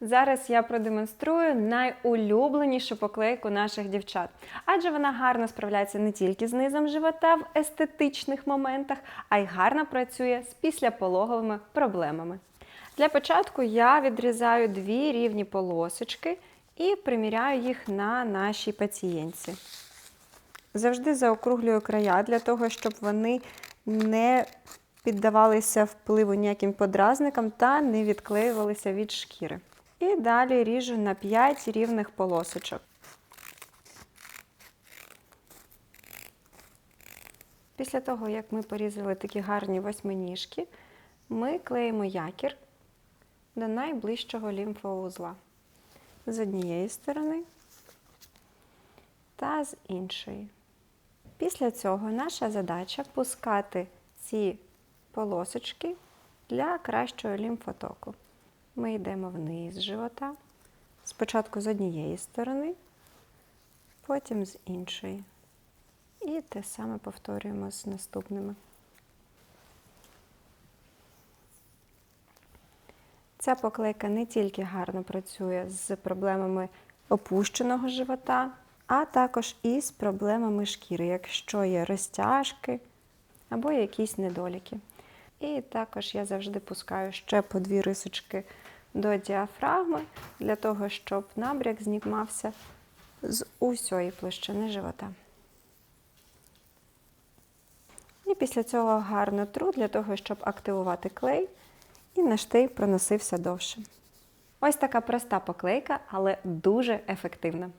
Зараз я продемонструю найулюбленішу поклейку наших дівчат, адже вона гарно справляється не тільки з низом живота в естетичних моментах, а й гарно працює з післяпологовими проблемами. Для початку я відрізаю дві рівні полосочки і приміряю їх на нашій пацієнтці. Завжди заокруглюю края для того, щоб вони не піддавалися впливу ніяким подразникам та не відклеювалися від шкіри. І далі ріжу на 5 рівних полосочок. Після того, як ми порізали такі гарні восьминіжки, ми клеїмо якір до найближчого лімфоузла з однієї сторони та з іншої. Після цього наша задача пускати ці полосочки для кращого лімфотоку. Ми йдемо вниз живота, спочатку з однієї сторони, потім з іншої. І те саме повторюємо з наступними. Ця поклейка не тільки гарно працює з проблемами опущеного живота, а також і з проблемами шкіри, якщо є розтяжки або якісь недоліки. І також я завжди пускаю ще по дві рисочки до діафрагми, для того, щоб набряк знімався з усієї площини живота. І після цього гарно тру для того, щоб активувати клей і наштей проносився довше. Ось така проста поклейка, але дуже ефективна.